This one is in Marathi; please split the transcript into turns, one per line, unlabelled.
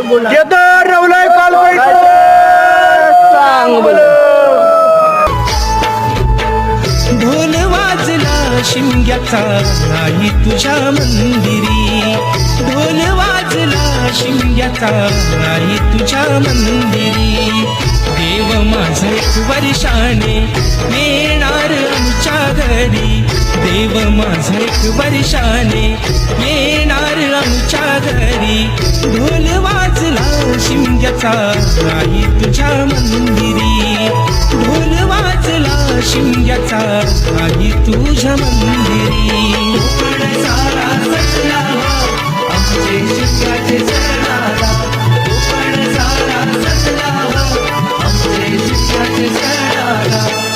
रवलाय काल
ढोल वाजला शिमग्याचा नाही तुझ्या मंदिरी. ढोल वाजला शिमग्याचा नाही तुझ्या मंदिरी. देव माझा एक वर्षाने येणार आमच्या घरी. देव माझा एक वर्षाने येणार आमच्या घरी. ढोल वाजला शिंगचा नाही तुझ्या मंदिरी. ढोल वाजला शिंग्याचा नाही तुझ्या मंदिरी. सारा सजला हो. आमचे शिंगाचे सारा